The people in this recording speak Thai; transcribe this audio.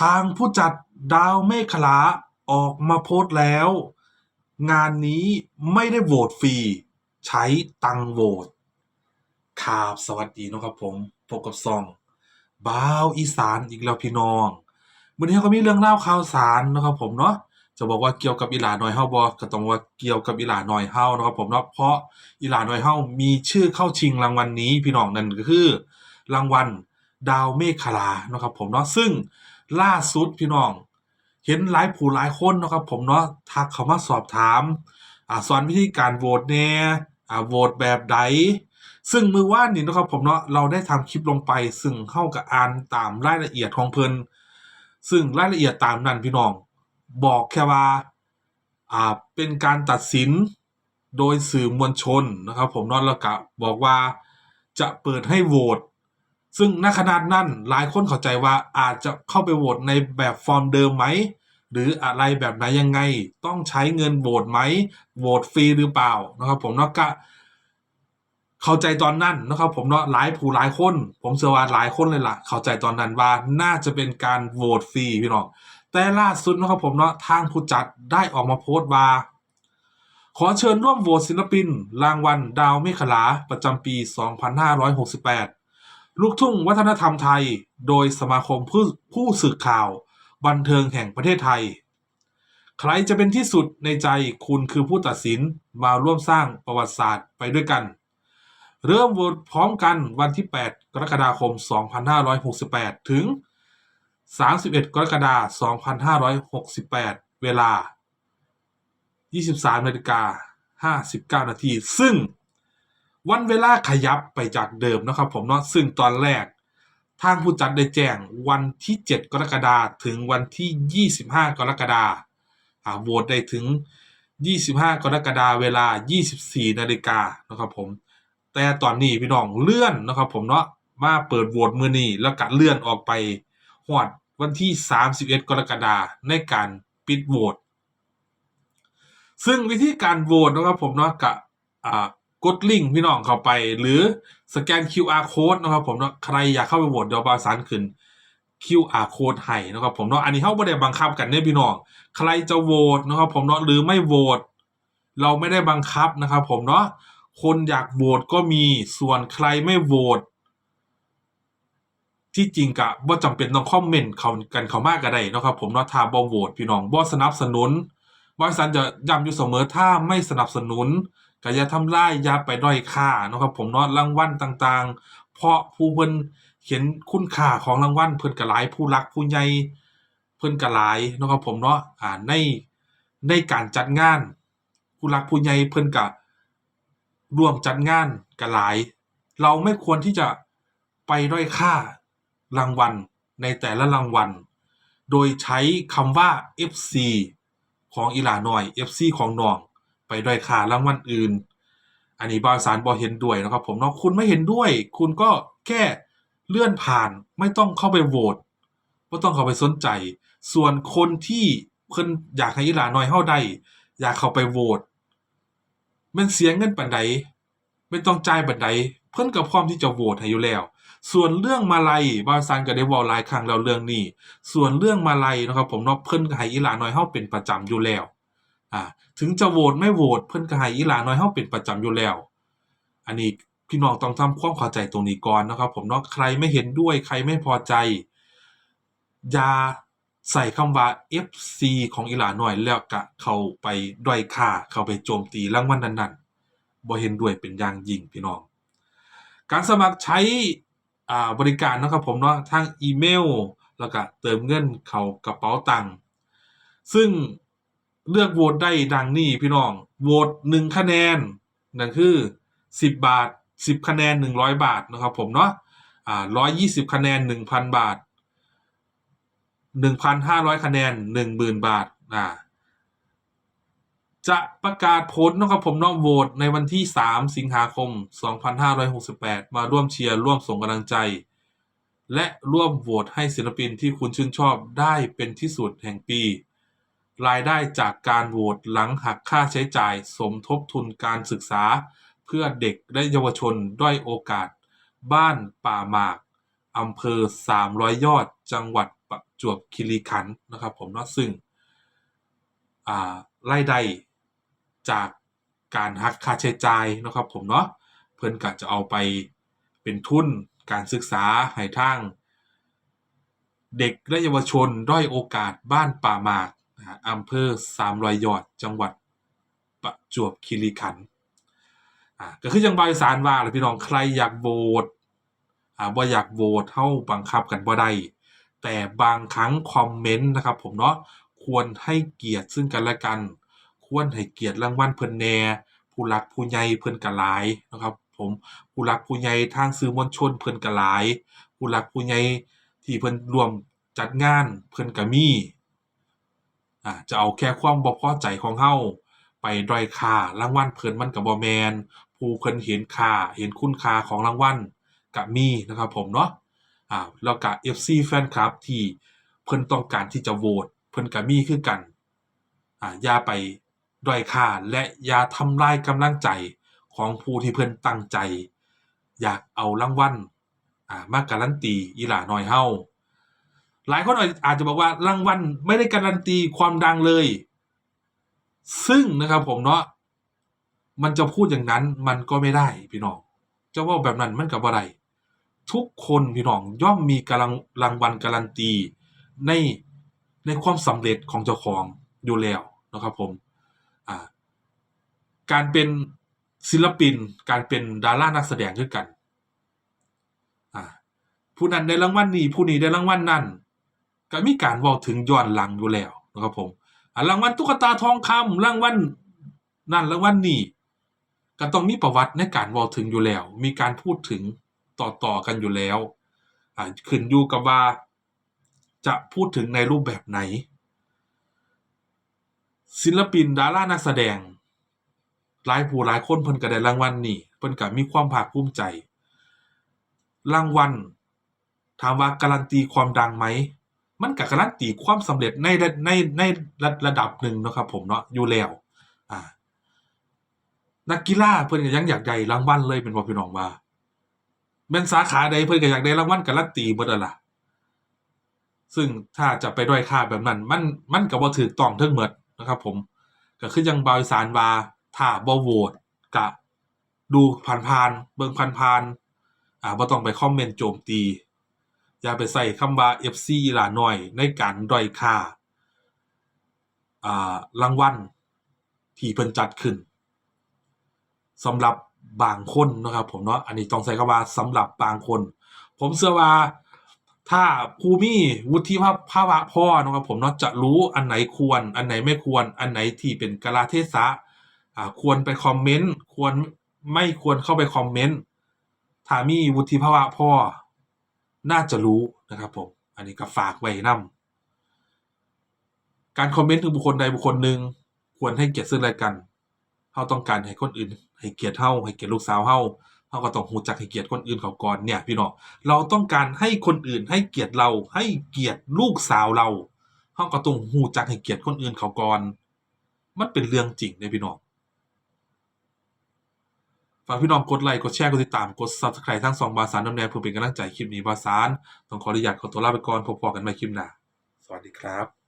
ทางผู้จัดดาวเมฆขลาออกมาโพสต์แล้ว งานนี้ไม่ได้โหวตฟรี ใช้ตังโหวตครับสวัสดีนะครับผมพบกับซองบ้าวอีสานอีกแล้วพี่น้องวันนี้เราก็มีเรื่องเล่าข่าวสารนะครับผมเนาะจะบอกว่าเกี่ยวกับอีหลาหน้อยเฮาบ่ก็ต้องว่าเกี่ยวกับอีหลาหน้อยเฮานะครับผมเนาะเพราะอีหลาหน้อยเฮามีชื่อเข้าชิงรางวัลนี้พี่น้องนั่นก็คือ รางวัลดาวเมฆขลานะครับผมเนาะซึ่ง ล่าสุดพี่น้อง เห็นหลายผู้หลายคนเนาะครับผมเนาะทักเข้ามาสอบถามอ่าสอนวิธีการโหวตแน่อ่าโหวตแบบใดซึ่งมือว่านนี่นะครับผมเนาะเราได้ทำคลิปลงไป ซึ่งเข้ากับอ่านตามรายละเอียดของเพิ่นซึ่งรายละเอียดตามนั้นพี่น้อง บอกแค่ว่าอ่าเป็นการตัดสินโดยสื่อมวลชนนะครับผมเนาะแล้วก็บอกว่าจะเปิดให้โหวต ซึ่งณขนาดนั้นหลายคนเข้าใจว่าอาจจะเข้าไปโหวตในแบบฟอร์มเดิมไหม หรืออะไรแบบไหนยังไง ต้องใช้เงินโหวตไหมโหวตฟรีหรือเปล่านะครับ ผมเนาะก็เข้าใจตอนนั้นนะครับ ผมเนาะหลายผู้หลายคน ผมเชื่อว่าหลายคนเลยล่ะ เข้าใจตอนนั้นว่าน่าจะเป็นการโหวตฟรีพี่น้องแต่ล่าสุดนะครับผมเนาะทางผู้จัดได้ออกมาโพสต์ว่าขอเชิญร่วมโหวตศิลปิน รางวัลดาวเมฆลาประจำปี 2568 ลูกทุ่งวัฒนธรรมไทย โดยสมาคมผู้ผู้สื่อข่าว บันเทิงแห่งประเทศไทย ใครจะเป็นที่สุดในใจคุณคือผู้ตัดสินมาร่วมสร้างประวัติศาสตร์ไปด้วยกัน เริ่มโหวตพร้อมกันวันที่ 8 กรกฎาคม 2568 ถึง 31 กรกฎาคม 2568 เวลา 23นาฬิกา59 นาที ซึ่ง วันเวลาขยับไปจากเดิมนะครับผมเนาะซึ่งตอนแรก ทางผู้จัดได้แจ้งวันที่ 7 กรกฎาคมถึงวันที่ 25 กรกฎาคมโหวตได้ถึง 25 กรกฎาคมเวลา 24 นาฬิกานะครับผม แต่ตอนนี้พี่น้องเลื่อนนะครับผมเนาะมาเปิดโหวตมือนี้แล้วก็เลื่อนออกไปหอดวันที่ 31 กรกฎาคมในการปิดโหวตซึ่งวิธีการโหวตนะครับผมเนาะกับอ่า กดลิงก์พี่น้องเข้าไป หรือสแกน QR code นะครับผมเนาะใครอยากเข้าไปโหวตเดี๋ยวบาสานขึ้น QR code ให้นะครับผมเนาะอันนี้เขาไม่ได้บังคับกันเนี่ยพี่น้องใครจะโหวตนะครับผมเนาะหรือไม่โหวตเราไม่ได้บังคับนะครับผมเนาะคนอยากโหวตก็มีส่วนใครไม่โหวตที่จริงกะว่าจำเป็นต้องคอมเมนต์เขากันเขามากก็ได้นะครับผมเนาะถ้าบ่โหวตพี่น้องบ่สนับสนุนบริษัทจะย้ำอยู่เสมอถ้าไม่สนับสนุน ก็อย่าทำลายอย่าไปด้อยค่านะครับผมเนาะรางวัลต่างๆ เพราะผู้เพิ่นเห็นคุณค่าของรางวัลเพิ่นก็หลายผู้รักผู้ใหญ่เพิ่นก็หลายนะครับผมเนาะอ่าในในการจัดงาน ผู้รักผู้ใหญ่เพิ่นก็ร่วมจัดงานก็หลาย เราไม่ควรที่จะไปด้อยค่ารางวัลในแต่ละรางวัล โดยใช้คำว่า FC ของอีหลาหน่อย FC ของน้อง ไปด้อยค่ารางวัลอื่น อันนี้บาวสารบอเห็นด้วยนะครับ ผมเนาะคุณไม่เห็นด้วย คุณก็แค่เลื่อนผ่านไม่ต้องเข้าไปโหวตไม่ต้องเข้าไปสนใจ ส่วนคนที่เพิ่นอยากให้อีหลาน้อยเฮาได้อยากเข้าไปโหวตมันเสียเงินปานใดไม่ต้องจ่ายปานใดเพิ่นก็พร้อมที่จะโหวตให้อยู่แล้ว ส่วนเรื่องมาลัยบาซันก็ได้ว้าหลายครั้งแล้วเรื่องนี้ ส่วนเรื่องมาลัยนะครับ ผมเนาะเพิ่นก็ให้อีหลาน้อยเฮาเป็นประจำอยู่แล้ว อ่าถึงจะโหวตไม่โหวตเพิ่นก็ให้อีหลาน้อยเฮาเป็นประจำอยู่แล้ว อันนี้พี่น้องต้องทำความเข้าใจตรงนี้ก่อนนะครับ ผมเนาะใครไม่เห็นด้วยใครไม่พอใจ อย่าใส่คำว่า FC ของอีหลาน้อยแล้วก็เข้าไปด้อยค่าเข้าไปโจมตีรางวัลนั้นๆบ่เห็นด้วยเป็นอย่างยิ่งพี่น้อง การสมัครใช้บริการนะครับผมเนาะทางอีเมล แล้วก็เติมเงินเข้ากระเป๋าตังค์ซึ่ง เลือกโหวตได้ดังนี้พี่น้อง โหวต1คะแนนนั่นคือ10บบาท10คะแนน100บาทนะครับผมเนาะอ่า120คะแนน1,000บาท1,500คะแนน10,000บาทอ่าจะประกาศผลนะครับผมน้องโหวตในวันที่ 3 สิงหาคม 2568 มาร่วมเชียร์ร่วมส่งกำลังใจ และร่วมโหวตให้ศิลปินที่คุณชื่นชอบได้เป็นที่สุดแห่งปี รายได้จากการโหวตหลังหักค่าใช้จ่าย สมทบทุนการศึกษา เพื่อเด็กและเยาวชนด้อยโอกาส บ้านป่าหมากอำเภอ 300 ยอดจังหวัดประจวบคีรีขันธ์นะครับผมเนาะซึ่งรายได้จากการหักค่าใช้จ่ายนะครับผมเนาะเพิ่อนก็จะเอาไปเป็นทุนการศึกษาให้ทาง เด็กและเยาวชนด้อยโอกาสบ้านป่าหมาก อำเภอสามรอยยอด จังหวัดประจวบคีรีขันธ์อ่าก็คือยังบายสารว่าแหละพี่น้องใครอยากโหวตอ่าบ่อยากโหวตเฮาบังคับกันบ่ได้แต่บางครั้งคอมเมนต์นะครับผมเนาะควรให้เกียรติซึ่งกันและกัน ควรให้เกียรติรางวัลเพิ่นแหน่ผู้หลักผู้ใหญ่เพิ่นก็หลายนะครับผมผู้หลักผู้ใหญ่ทางสื่อมวลชนเพิ่นก็หลาย ผู้หลักผู้ใหญ่ที่เพิ่นร่วมจัดงานเพิ่นก็มี อ่าจะเอาแค่ความบ่พอใจของเฮาไปด้อยค่ารางวัลเพิ่นมันก็บ่แมนผู้เพิ่นเห็นค่าเห็นคุณค่าของรางวัลก็มีนะครับผมเนาะอ่าแล้วก็ FC แฟนคลับที่เพิ่นต้องการที่จะโหวตเพิ่นก็มีคือกันอ่าอย่าไปด้อยค่าและอย่าทำลายกำลังใจของผู้ที่เพิ่นตั้งใจ อยากเอารางวัลอ่ามาการันตีอีหลาน้อยเฮา หลายคนอาจจะบอกว่ารางวัลไม่ได้การันตีความดังเลย ซึ่งนะครับผมเนาะมันจะพูดอย่างนั้นมันก็ไม่ได้พี่น้องจะว่าแบบนั้นมันก็บ่ได้ทุกคนพี่น้องย่อมมีกำลังรางวัลการันตี ในในความสำเร็จของเจ้าของอยู่แล้วนะครับผมการเป็นศิลปิน การเป็นดารานักแสดงคือกันผู้นั้นได้รางวัลนี้ผู้นี้ได้รางวัลนั้น ก็มีการเว้าถึงย้อนหลังอยู่แล้วนะครับผมอ่ารางวัลตุ๊กตาทองคำรางวัลนั่นรางวัลนี้ก็ต้องมีประวัติในการเว้าถึงอยู่แล้ว มีการพูดถึงต่อๆกันอยู่แล้วอ่าขึ้นอยู่กับว่าจะพูดถึงในรูปแบบไหน ศิลปินดารานักแสดงหลายผู้หลายคนเพิ่นก็ได้รางวัลนี้เพิ่นก็มีความภาคภูมิใจ รางวัลถามว่าการันตีความดังไหม มันก็การันตีความสำเร็จในในในระระดับหนึ่งนะครับ ผมเนาะอยู่แล้ว อ่า นักกีฬาเพิ่อนก็ยังอยากได้รางวัลเลยเป็นบ่พี่น้องว่าแม่นสาขาใดเพิ่อนก็อยากได้รางวัลการันตีเบิดละซึ่งถ้าจะไปด้อยค่าแบบนั้น มันมันก็บ่ถูกต้องทั้งหมดนะครับ ผมก็คือยังบาวสานว่าถ้าบ่โหวตก็ดูผ่านๆเบิ่งผ่านๆอ่าบ่ต้องไปคอมเมนต์โจมตี อย่าไปใส่คำว่า FC อีหลาน้อยในการด้อยค่าอ่ารางวัลที่เพิ่นจัดขึ้นสำหรับบางคนนะครับ ผมเนาะอันนี้ต้องใช้คำว่าสำหรับบางคน ผมเชื่อว่า ถ้าผู้มีวุฒิภาภาวะพ่อนะครับผมเนาะจะรู้อันไหนควร อันไหนไม่ควร อันไหนที่เป็นกาเทศะอ่าควรไปคอมเมนต์ควรไม่ควรเข้าไปคอมเมนต์ถ้ามีวุฒิภาวะพ่อ น่าจะรู้นะครับผม อันนี้ก็ฝากไว้นำการคอมเมนต์ถึงบุคคลใดบุคคลหนึ่งควรให้เกียรติซึ่งกันและกันเฮาต้องการให้คนอื่น ให้เกียรติเฮาให้เกียรติลูกสาวเฮาเฮาก็ต้องรู้จักให้เกียรติคนอื่นเขาก่อนเนี่ยพี่น้องเราต้องการให้คนอื่นให้เกียรติเรา ให้เกียรติลูกสาวเราเฮาก็ต้องรู้จักให้เกียรติคนอื่นเขาก่อน มันเป็นเรื่องจริงเด้พี่น้อง ฝากพี่น้องกดไลค์ กดแชร์ กดติดตาม กด Subscribe ทั้งสองบาสารน้ำแนวเพื่อเป็นกำลังใจคลิปนี้บาสารต้องขออนุญาตขอตัวลาไปก่อนพบกันใหม่คลิปหน้า สวัสดีครับ